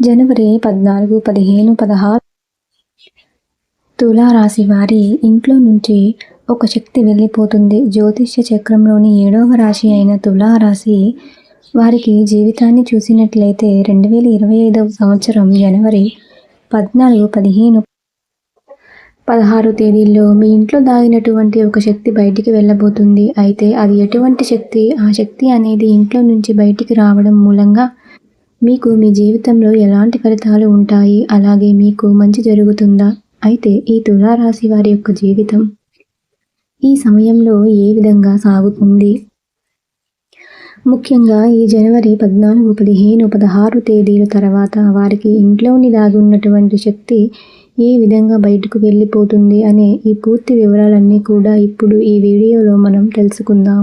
జనవరి పద్నాలుగు పదిహేను పదహారు. తులారాశి వారి ఇంట్లో నుంచి ఒక శక్తి వెళ్ళిపోతుంది. జ్యోతిష్య చక్రంలోని ఏడవ రాశి అయిన తులారాశి వారికి జీవితాన్ని చూసినట్లయితే రెండు వేల ఇరవై ఐదవ సంవత్సరం జనవరి పద్నాలుగు పదిహేను పదహారు తేదీల్లో మీ ఇంట్లో దాగినటువంటి ఒక శక్తి బయటికి వెళ్ళబోతుంది. అయితే అది ఎటువంటి శక్తి? ఆ శక్తి అనేది ఇంట్లో నుంచి బయటికి రావడం మూలంగా మీకు మీ జీవితంలో ఎలాంటి ఫలితాలు ఉంటాయి? అలాగే మీకు మంచి జరుగుతుందా? అయితే ఈ తులారాశి వారి యొక్క జీవితం ఈ సమయంలో ఏ విధంగా సాగుతుంది? ముఖ్యంగా ఈ జనవరి పద్నాలుగు పదిహేను పదహారు తేదీల తర్వాత వారికి ఇంట్లోని దాగి ఉన్నటువంటి శక్తి ఏ విధంగా బయటకు వెళ్ళిపోతుంది అనే ఈ పూర్తి వివరాలన్నీ కూడా ఇప్పుడు ఈ వీడియోలో మనం తెలుసుకుందాం.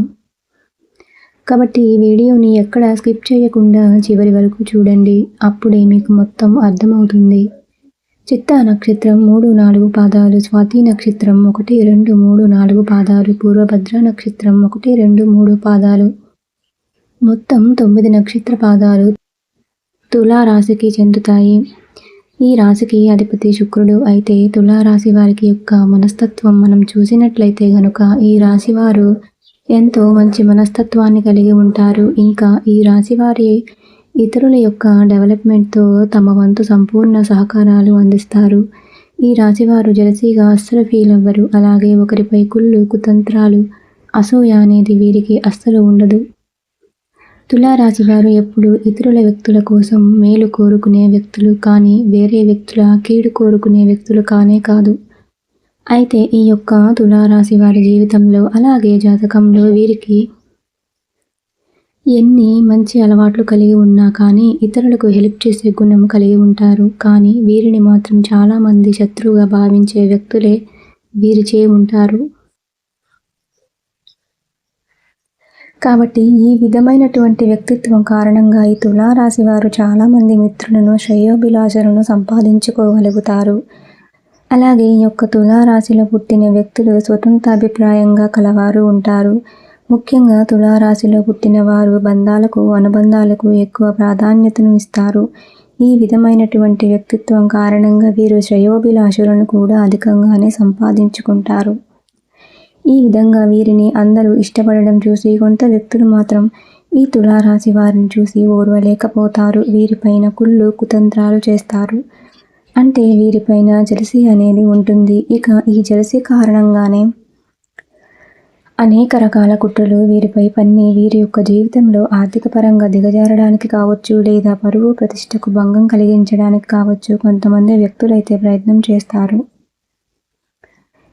కాబట్టి ఈ వీడియోని ఎక్కడ స్కిప్ చేయకుండా చివరి వరకు చూడండి. అప్పుడే మీకు మొత్తం అర్థమవుతుంది. చిత్తా నక్షత్రం మూడు నాలుగు పాదాలు స్వాతి నక్షత్రం ఒకటి రెండు మూడు నాలుగు పాదాలు పూర్వభద్ర నక్షత్రం ఒకటి రెండు మూడు పాదాలు. మొత్తం తొమ్మిది నక్షత్ర పాదాలు తులా రాశికి చెందుతాయి. ఈ రాశికి అధిపతి శుక్రుడు. అయితే తులారాశి వారికి యొక్క మనస్తత్వం మనం చూసినట్లయితే గనుక ఈ రాశి వారు ఎంతో మంచి మనస్తత్వాన్ని కలిగి ఉంటారు. ఇంకా ఈ రాశి వారి ఇతరుల యొక్క డెవలప్మెంట్తో తమ వంతు సంపూర్ణ సహకారాలు అందిస్తారు. ఈ రాశివారు జలసీగా అస్సలు ఫీల్ అవ్వరు అలాగే ఒకరిపై కుళ్ళు కుతంత్రాలు అసూయ అనేది వీరికి అస్సలు ఉండదు. తులారాశి వారు ఎప్పుడు ఇతరుల వ్యక్తుల కోసం మేలు కోరుకునే వ్యక్తులు కానీ వేరే వ్యక్తుల కీడు కోరుకునే వ్యక్తులు కానే కాదు. అయితే ఈ యొక్క తులారాశి వారి జీవితంలో అలాగే జాతకంలో వీరికి ఎన్ని మంచి అలవాట్లు కలిగి ఉన్నా కానీ ఇతరులకు హెల్ప్ చేసే గుణం కలిగి ఉంటారు. కానీ వీరిని మాత్రం చాలామంది శత్రువుగా భావించే వ్యక్తులే వీరిచే ఉంటారు. కాబట్టి ఈ విధమైనటువంటి వ్యక్తిత్వం కారణంగా ఈ తులారాశి వారు చాలామంది మిత్రులను శ్రేయోభిలాషలను సంపాదించుకోగలుగుతారు. అలాగే ఈ యొక్క తులారాశిలో పుట్టిన వ్యక్తులు స్వతంత్రాభిప్రాయంగా కలవారు ఉంటారు. ముఖ్యంగా తులారాశిలో పుట్టిన వారు బంధాలకు అనుబంధాలకు ఎక్కువ ప్రాధాన్యతను ఇస్తారు. ఈ విధమైనటువంటి వ్యక్తిత్వం కారణంగా వీరు శ్రేయోభిలాషులను కూడా అధికంగానే సంపాదించుకుంటారు. ఈ విధంగా వీరిని అందరూ ఇష్టపడడం చూసి కొంత వ్యక్తులు మాత్రం ఈ తులారాశి వారిని చూసి ఓర్వలేకపోతారు. వీరిపైన కుళ్ళు కుతంత్రాలు చేస్తారు. అంటే వీరిపైన జలసి అనేది ఉంటుంది. ఇక ఈ జలసి కారణంగానే అనేక రకాల కుట్రలు వీరిపై పన్ని వీరి యొక్క జీవితంలో ఆర్థిక పరంగా దిగజారడానికి కావచ్చు లేదా పరువు ప్రతిష్టకు భంగం కలిగించడానికి కావచ్చు కొంతమంది వ్యక్తులైతే ప్రయత్నం చేస్తారు.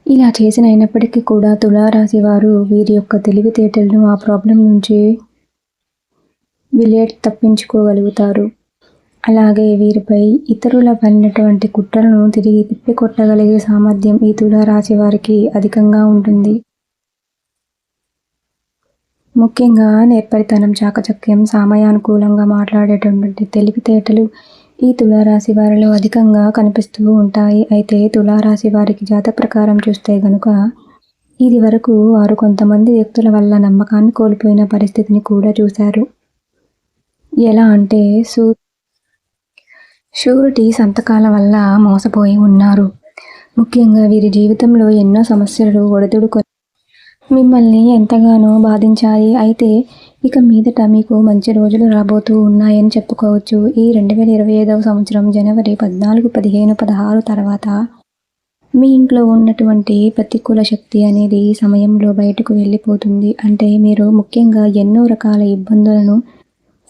ఇలా చేసిన అయినప్పటికీ కూడా తులారాశి వారు వీరి యొక్క తెలివితేటలను ఆ ప్రాబ్లం నుంచి విలేట్ తప్పించుకోగలుగుతారు. అలాగే వీరిపై ఇతరుల పడినటువంటి కుట్రలను తిరిగి తిప్పికొట్టగలిగే సామర్థ్యం ఈ తులారాశి వారికి అధికంగా ఉంటుంది. ముఖ్యంగా నేర్పరితనం చాకచక్యం సమయానుకూలంగా మాట్లాడేటటువంటి తెలివితేటలు ఈ తులారాశి వారిలో అధికంగా కనిపిస్తూ ఉంటాయి. అయితే తులారాశి వారికి జాత ప్రకారం చూస్తే గనుక ఇది వరకు వారు కొంతమంది వ్యక్తుల వల్ల నమ్మకాన్ని కోల్పోయిన పరిస్థితిని కూడా చూశారు. ఎలా అంటే సూ షూరిటీ సంతకాల వల్ల మోసపోయి ఉన్నారు. ముఖ్యంగా వీరి జీవితంలో ఎన్నో సమస్యలు ఒడిదుడుకొని మిమ్మల్ని ఎంతగానో బాధించాయి. అయితే ఇక మీదట మీకు మంచి రోజులు రాబోతూ ఉన్నాయని చెప్పుకోవచ్చు. ఈ రెండు వేల ఇరవై ఐదవ సంవత్సరం జనవరి పద్నాలుగు పదిహేను పదహారు తర్వాత మీ ఇంట్లో ఉన్నటువంటి ప్రతికూల శక్తి అనేది సమయంలో బయటకు వెళ్ళిపోతుంది. అంటే మీరు ముఖ్యంగా ఎన్నో రకాల ఇబ్బందులను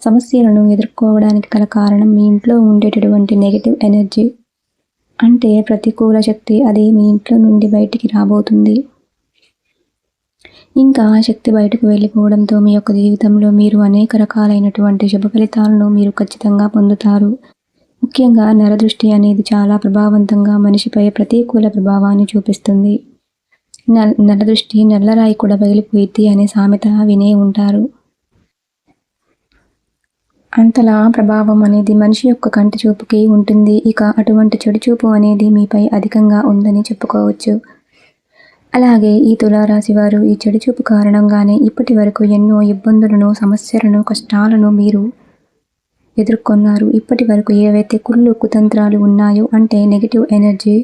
సమస్యలను ఎదుర్కోవడానికి గల కారణం మీ ఇంట్లో ఉండేటటువంటి నెగిటివ్ ఎనర్జీ అంటే ప్రతికూల శక్తి అది మీ ఇంట్లో నుండి బయటికి రాబోతుంది. ఇంకా ఆ శక్తి బయటకు వెళ్ళిపోవడంతో మీ యొక్క జీవితంలో మీరు అనేక రకాలైనటువంటి శుభ ఫలితాలను మీరు ఖచ్చితంగా పొందుతారు. ముఖ్యంగా నరదృష్టి అనేది చాలా ప్రభావవంతంగా మనిషిపై ప్రతికూల ప్రభావాన్ని చూపిస్తుంది. నరదృష్టి నల్లరాయి కూడా పగిలిపోయిద్ది అనే సామెత వినే ఉంటారు. అంతలా ప్రభావం అనేది మనిషి యొక్క కంటి చూపుకి ఉంటుంది. ఇక అటువంటి చెడు చూపు అనేది మీపై అధికంగా ఉందని చెప్పుకోవచ్చు. అలాగే ఈ తులారాశి వారు ఈ చెడుచూపు కారణంగానే ఇప్పటి వరకు ఎన్నో ఇబ్బందులను సమస్యలను కష్టాలను మీరు ఎదుర్కొన్నారు. ఇప్పటి వరకు ఏవైతే కుళ్ళు కుతంత్రాలు ఉన్నాయో అంటే నెగిటివ్ ఎనర్జీ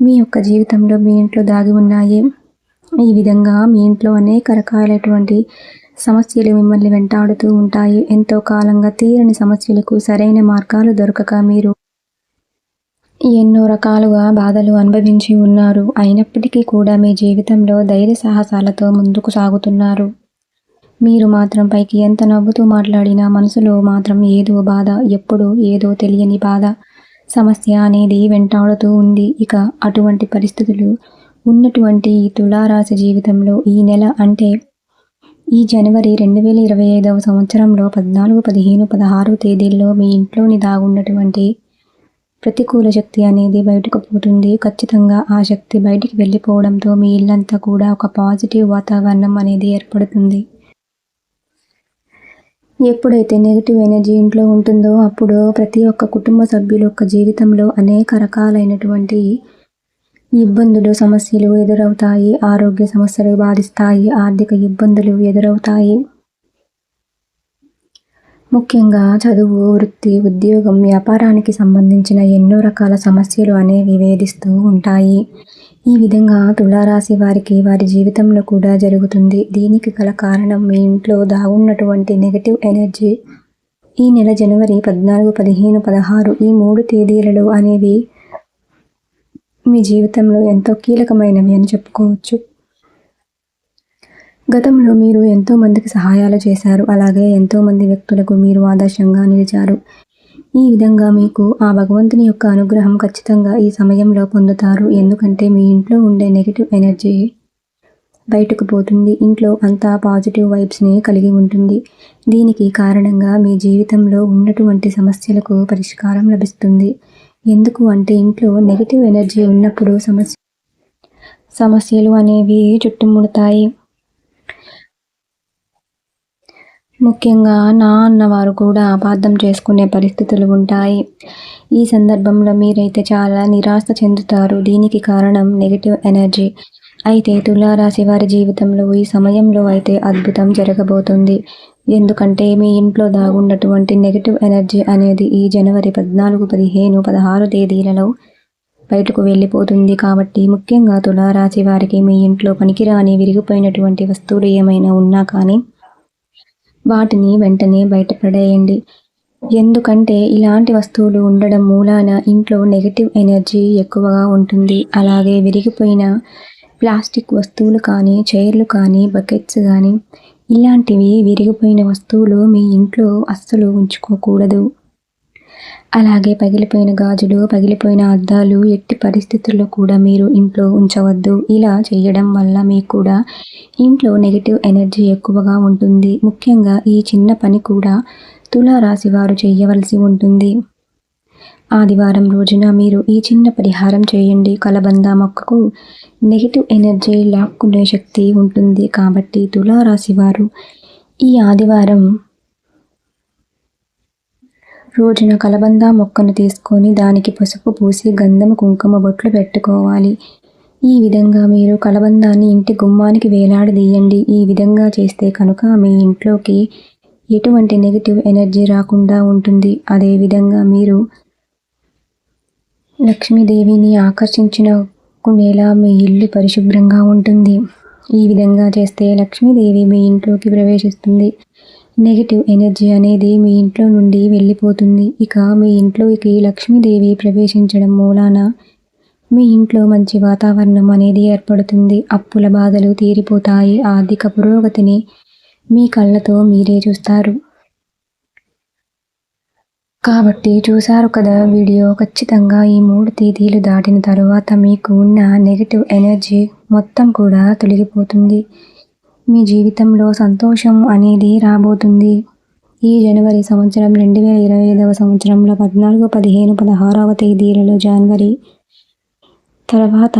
మీ యొక్క జీవితంలో మీ ఇంట్లో దాగి ఉన్నాయి. ఈ విధంగా మీ ఇంట్లో అనేక రకాలైనటువంటి సమస్యలు మిమ్మల్ని వెంటాడుతూ ఉంటాయి. ఎంతో కాలంగా తీరని సమస్యలకు సరైన మార్గాలు దొరకక మీరు ఎన్నో రకాలుగా బాధలు అనుభవించి ఉన్నారు. అయినప్పటికీ కూడా మీ జీవితంలో ధైర్య సాహసాలతో ముందుకు సాగుతున్నారు. మీరు మాత్రం పైకి ఎంత నవ్వుతూ మాట్లాడినా మనసులో మాత్రం ఏదో బాధ ఎప్పుడు ఏదో తెలియని బాధ సమస్య అనేది వెంటాడుతూ ఉంది. ఇక అటువంటి పరిస్థితులు ఉన్నటువంటి ఈ తులారాశి జీవితంలో ఈ నెల అంటే ఈ జనవరి రెండు వేల ఇరవై ఐదవ సంవత్సరంలో పద్నాలుగు పదిహేను పదహారు తేదీల్లో మీ ఇంట్లోని దాగున్నటువంటి ప్రతికూల శక్తి అనేది బయటకు పోతుంది. ఖచ్చితంగా ఆ శక్తి బయటికి వెళ్ళిపోవడంతో మీ ఇల్లంతా కూడా ఒక పాజిటివ్ వాతావరణం అనేది ఏర్పడుతుంది. ఎప్పుడైతే నెగిటివ్ ఎనర్జీ ఇంట్లో ఉంటుందో అప్పుడు ప్రతి ఒక్క కుటుంబ సభ్యుల యొక్క జీవితంలో అనేక రకాలైనటువంటి ఇబ్బందులు సమస్యలు ఎదురవుతాయి ఆరోగ్య సమస్యలు బాధిస్తాయి ఆర్థిక ఇబ్బందులు ఎదురవుతాయి. ముఖ్యంగా చదువు వృత్తి ఉద్యోగం వ్యాపారానికి సంబంధించిన ఎన్నో రకాల సమస్యలు అనేవి వేధిస్తూ ఉంటాయి. ఈ విధంగా తులారాశి వారికి వారి జీవితంలో కూడా జరుగుతుంది. దీనికి గల కారణం మీ ఇంట్లో దాగున్నటువంటి నెగటివ్ ఎనర్జీ ఈ నెల జనవరి పద్నాలుగు పదిహేను పదహారు ఈ మూడు తేదీలలో అనేవి మీ జీవితంలో ఎంతో కీలకమైనవి అని చెప్పుకోవచ్చు. గతంలో మీరు ఎంతో మందికి సహాయాలు చేశారు. అలాగే ఎంతో మంది వ్యక్తులకు మీరు ఆదర్శంగా నిలిచారు. ఈ విధంగా మీకు ఆ భగవంతుని యొక్క అనుగ్రహం ఖచ్చితంగా ఈ సమయంలో పొందుతారు. ఎందుకంటే మీ ఇంట్లో ఉండే నెగిటివ్ ఎనర్జీ బయటకు పోతుంది. ఇంట్లో అంతా పాజిటివ్ వైబ్స్ని కలిగి ఉంటుంది. దీనికి కారణంగా మీ జీవితంలో ఉన్నటువంటి సమస్యలకు పరిష్కారం లభిస్తుంది. ఎందుకు అంటే ఇంట్లో నెగిటివ్ ఎనర్జీ ఉన్నప్పుడు సమస్య సమస్యలు అనేవి చుట్టుముడతాయి. ముఖ్యంగా నా అన్నవారు కూడా అపార్థం చేసుకునే పరిస్థితులు ఉంటాయి. ఈ సందర్భంలో మీరైతే చాలా నిరాశ చెందుతారు. దీనికి కారణం నెగిటివ్ ఎనర్జీ అయితే తులారాశి వారి జీవితంలో ఈ సమయంలో అయితే అద్భుతం జరగబోతుంది. ఎందుకంటే మీ ఇంట్లో దాగున్నటువంటి నెగిటివ్ ఎనర్జీ అనేది ఈ జనవరి పద్నాలుగు పదిహేను పదహారు తేదీలలో బయటకు వెళ్ళిపోతుంది కాబట్టి ముఖ్యంగా తులారాశి వారికి మీ ఇంట్లో పనికిరాని విరిగిపోయినటువంటి వస్తువులు ఏమైనా ఉన్నా కానీ వాటిని వెంటనే బయటపడేయండి ఎందుకంటే ఇలాంటి వస్తువులు ఉండడం మూలాన ఇంట్లో నెగిటివ్ ఎనర్జీ ఎక్కువగా ఉంటుంది. అలాగే విరిగిపోయిన ప్లాస్టిక్ వస్తువులు కానీ చైర్లు కానీ బకెట్స్ కానీ ఇలాంటివి విరిగిపోయిన వస్తువులు మీ ఇంట్లో అస్సలు ఉంచుకోకూడదు. అలాగే పగిలిపోయిన గాజులు పగిలిపోయిన అద్దాలు ఎట్టి పరిస్థితుల్లో కూడా మీరు ఇంట్లో ఉంచవద్దు. ఇలా చేయడం వల్ల మీకు కూడా ఇంట్లో నెగిటివ్ ఎనర్జీ ఎక్కువగా ఉంటుంది. ముఖ్యంగా ఈ చిన్న పని కూడా తులారాశి వారు చేయవలసి ఉంటుంది. ఆదివారం రోజున మీరు ఈ చిన్న పరిహారం చేయండి. కలబంద మొక్కకు నెగిటివ్ ఎనర్జీ లాక్కునే శక్తి ఉంటుంది కాబట్టి తులారాశి వారు ఈ ఆదివారం రోజున కలబంద మొక్కను తీసుకొని దానికి పసుపు పూసి గంధము కుంకుమ బొట్లు పెట్టుకోవాలి. ఈ విధంగా మీరు కలబందాన్ని ఇంటి గుమ్మానికి వేలాడదీయండి ఈ విధంగా చేస్తే కనుక మీ ఇంట్లోకి ఎటువంటి నెగిటివ్ ఎనర్జీ రాకుండా ఉంటుంది. అదేవిధంగా మీరు లక్ష్మీదేవిని ఆకర్షించుకునేలా మీ ఇల్లు పరిశుభ్రంగా ఉంటుంది. ఈ విధంగా చేస్తే లక్ష్మీదేవి మీ ఇంట్లోకి ప్రవేశిస్తుంది. నెగిటివ్ ఎనర్జీ అనేది మీ ఇంట్లో నుండి వెళ్ళిపోతుంది. ఇక మీ ఇంట్లోకి లక్ష్మీదేవి ప్రవేశించడం మూలాన మీ ఇంట్లో మంచి వాతావరణం అనేది ఏర్పడుతుంది. అప్పుల బాధలు తీరిపోతాయి. ఆర్థిక పురోగతిని మీ కళ్ళతో మీరే చూస్తారు. కాబట్టి చూశారు కదా వీడియో. ఖచ్చితంగా ఈ మూడు తేదీలు దాటిన తర్వాత మీకు ఉన్న నెగిటివ్ ఎనర్జీ మొత్తం కూడా తొలగిపోతుంది. మీ జీవితంలో సంతోషం అనేది రాబోతుంది. ఈ జనవరి సంవత్సరం రెండు వేల ఇరవై ఐదవ సంవత్సరంలో పద్నాలుగు పదిహేను పదహారవ తేదీలలో జనవరి తర్వాత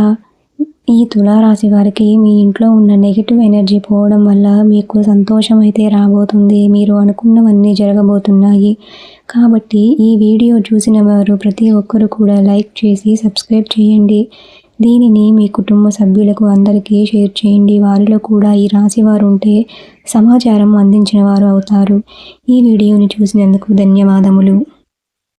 ఈ తులారాశి వారికి మీ ఇంట్లో ఉన్న నెగిటివ్ ఎనర్జీ పోవడం వల్ల మీకు సంతోషం అయితే రాబోతుంది. మీరు అనుకున్నవన్నీ జరగబోతున్నాయి. కాబట్టి ఈ వీడియో చూసిన వారు ప్రతి ఒక్కరు కూడా లైక్ చేసి సబ్స్క్రైబ్ చేయండి. దీనిని మీ కుటుంబ సభ్యులకు అందరికీ షేర్ చేయండి. వారిలో కూడా ఈ రాశి వారు ఉంటే సమాచారం అందించిన వారు అవుతారు. ఈ వీడియోని చూసినందుకు ధన్యవాదములు.